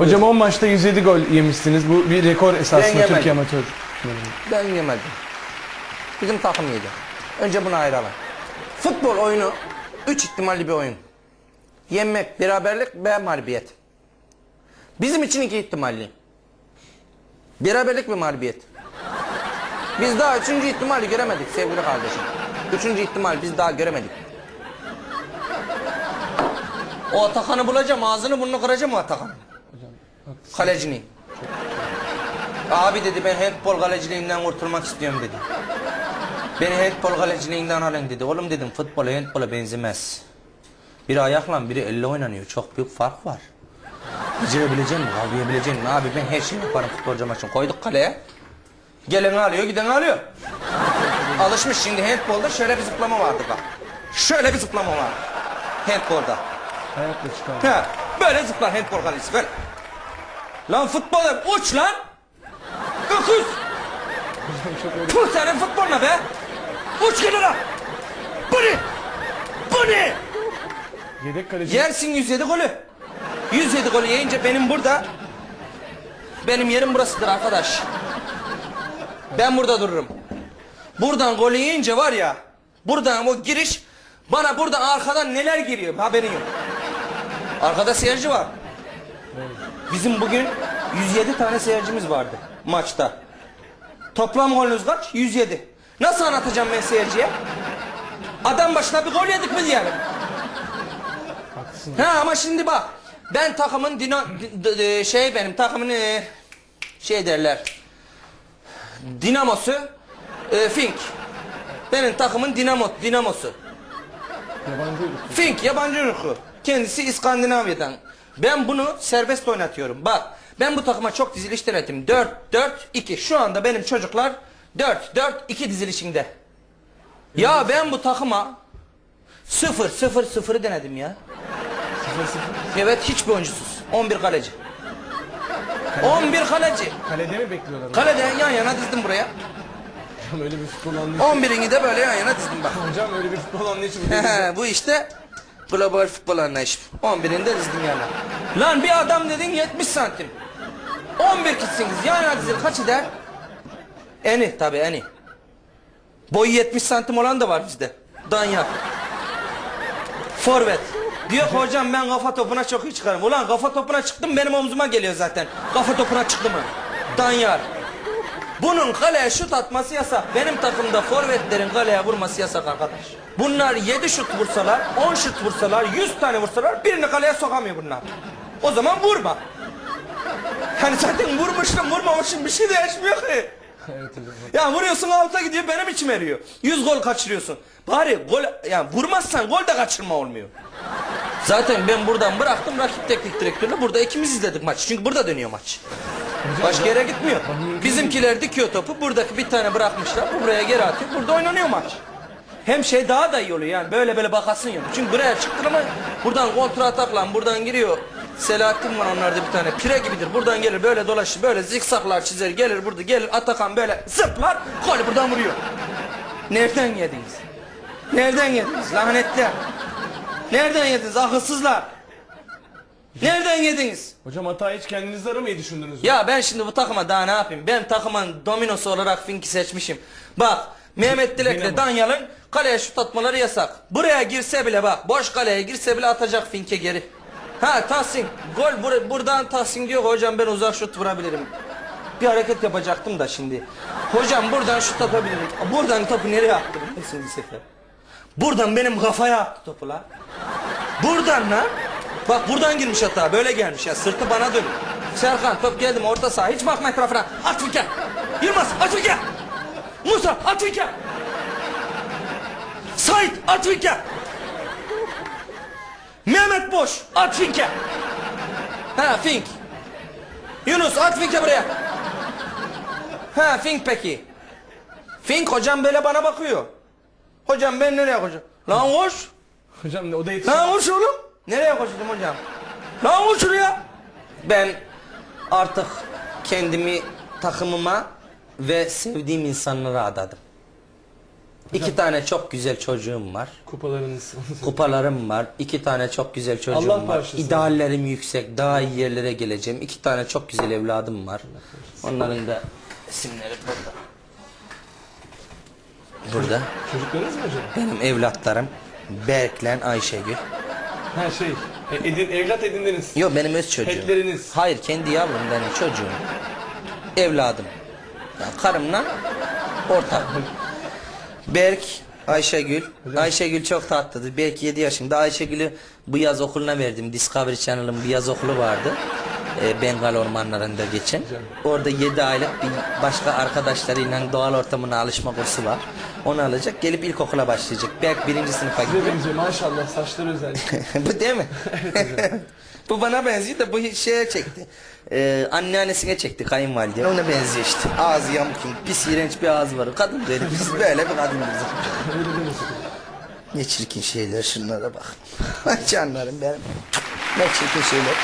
Hocam 10 maçta 107 gol yemişsiniz. Bu bir rekor esasında yemedim. Türkiye amatör. Ben yemedim. Bizim takım yedi. Önce bunu ayıralım. Futbol oyunu üç ihtimalli bir oyun. Yenmek, beraberlik ve mağlubiyet. Bizim için iki ihtimalli. Beraberlik ve mağlubiyet. Biz daha üçüncü ihtimali göremedik sevgili kardeşim. Üçüncü ihtimal biz daha göremedik. O Atakan'ı bulacağım, ağzını burnunu kıracağım o Atakan'ı. Kalecini. Abi dedi ben handball kaleciliğinden kurtulmak istiyorum dedi. Beni handball kaleciliğinden alın dedi. Oğlum dedim futbol handbola benzemez. Biri ayakla biri elle oynanıyor. Çok büyük fark var. Becerebileceksin mi? Kavrayabileceksin mi? Abi ben her şeyi yaparım futbolcu maçın. Koyduk kaleye. Gelen alıyor, giden alıyor. Alışmış şimdi handbolda şöyle bir zıplama vardı bak. Şöyle bir zıplama var. Handbolda. Ayakla çıkar. Ha, böyle zıplar handball kalecisi böyle. Lan futbol uç lan. Öküz. Puh senin futboluna be. Uç kenara. Bu ne? Bu ne? Yedek kaleci. Yersin 107 golü. 107 golü yiyince benim burada benim yerim burasıdır arkadaş. Ben burada dururum. Buradan golü yiyince var ya buradan o giriş bana buradan arkadan neler giriyor haberin yok. Arkada seyirci var. Bizim bugün 107 tane seyircimiz vardı maçta. Toplam golünüz kaç? 107. Nasıl anlatacağım ben seyirciye? Adam başına bir gol yedik mi diyelim. Haklısın. Ha ama şimdi bak. Ben takımın dino, şey benim takımın e, şey derler. Dinamosu e, Fink. Benim takımın dinamo dinamosu. Yabancı ırk. Fink yabancı ırkı. Kendisi İskandinavya'dan. Ben bunu serbest oynatıyorum. Bak ben bu takıma çok diziliş denedim. 4 4 2. Şu anda benim çocuklar 4 4 2 dizilişinde. Ya ben bu takıma 0 0 0 denedim ya. 0-0. Evet hiçbir oyuncusuz. 11 kaleci. 11 kaleci. Kalede mi bekliyorlar? Kalede yan yana dizdim buraya. Hocam öyle bir futbol anlayışı. 11'ini de böyle yan yana dizdim bak. Hocam öyle bir futbol anlayışı. bu işte global futbol anlayışı. 11'ini de dizdim yana. Lan bir adam dedin 70 santim. 11 kişisiniz yan yana dizil kaç eder? Eni tabi eni. Boyu 70 santim olan da var bizde. Danyak. Forvet. Diyor ki hocam ben kafa topuna çok iyi çıkarım. Ulan kafa topuna çıktım benim omzuma geliyor zaten. Kafa topuna çıktı mı? Danyar. Bunun kaleye şut atması yasak. Benim takımda forvetlerin kaleye vurması yasak arkadaş. Bunlar 7 şut vursalar, 10 şut vursalar, 100 tane vursalar birini kaleye sokamıyor bunlar. O zaman vurma. Hani zaten vurmuşsun vurmamışsın bir şey değişmiyor ki. Ya vuruyorsun alta gidiyor benim içim eriyor. 100 gol kaçırıyorsun. Bari gol yani vurmazsan gol de kaçırma olmuyor. Zaten ben buradan bıraktım rakip teknik direktörle burada ikimiz izledik maçı. Çünkü burada dönüyor maç. Başka yere gitmiyor. Bizimkiler dikiyor topu. Buradaki bir tane bırakmışlar. Bu buraya geri atıyor. Burada oynanıyor maç. Hem şey daha da iyi oluyor yani böyle böyle bakasın yok. Çünkü buraya çıktın ama buradan kontra atakla buradan giriyor. Selahattin var onlarda bir tane pire gibidir. Buradan gelir böyle dolaşır böyle zikzaklar çizer gelir burada gelir Atakan böyle zıplar golü buradan vuruyor. Nereden yediniz? Nereden yediniz lanetler? Nereden yediniz akılsızlar? Nereden yediniz? Hocam hata hiç kendinizde aramayı düşündünüz mü? Ya ben şimdi bu takıma daha ne yapayım? Ben takımın dominosu olarak Fink'i seçmişim. Bak Mehmet Dilek'le. Danyal'ın kaleye şut atmaları yasak. Buraya girse bile bak boş kaleye girse bile atacak Fink'e geri. Ha Tahsin gol bur- buradan Tahsin diyor hocam ben uzak şut vurabilirim. Bir hareket yapacaktım da şimdi. Hocam buradan şut atabilirim. Buradan topu nereye attım? Sefer. Buradan benim kafaya attı topu la. Buradan lan. Bak buradan girmiş hata böyle gelmiş ya sırtı bana dönüyor. Serkan top geldi mi orta saha hiç bakma etrafına. At Fikret. Yılmaz at Fikret. Musa at Fikret. Sait at Fikret. Mehmet Boş at Fink'e. Ha Fink. Yunus at Fink'e buraya. Ha Fink peki. Fink hocam böyle bana bakıyor. Hocam ben nereye koşacağım? Lan koş. Hocam o da yetişti. Lan koş oğlum. Nereye koşacağım hocam? Lan koş şuraya. Ben artık kendimi takımıma ve sevdiğim insanlara adadım. İki tane çok güzel çocuğum var. Kupalarınız. Kupalarım var. iki tane çok güzel çocuğum Allah var. bağışlasın. İdeallerim yüksek. Daha iyi yerlere geleceğim. İki tane çok güzel evladım var. Onların da isimleri burada. Burada. Çocuklarınız mı hocam? Benim evlatlarım Berklen Ayşegül. Ha şey. e, Edin, evlat edindiniz. Yok benim öz çocuğum. Petleriniz. Hayır kendi yavrum benim çocuğum. Evladım. Yani karımla ortak. Berk, Ayşegül. Ayşegül çok tatlıdır. Berk 7 yaşında. Ayşegül'ü bu yaz okuluna verdim. Discovery Channel'ın bir yaz okulu vardı. Ee, Bengal ormanlarında geçen. Orada 7 aylık bir başka arkadaşlarıyla doğal ortamına alışma kursu var. Onu alacak. Gelip ilkokula başlayacak. Berk birinci sınıfa gidiyor. Benziyor maşallah saçları özellikle. bu değil mi? bu bana benziyor da bu şeye çekti. Ee, anneannesine çekti kayınvalide. Ona benziyor işte. Ağzı yamuk, pis iğrenç bir ağzı var. Kadın böyle pis böyle bir kadın bizim. Öyle demesin. Ne çirkin şeyler şunlara bak. Ay canlarım benim. Ne çirkin şeyler.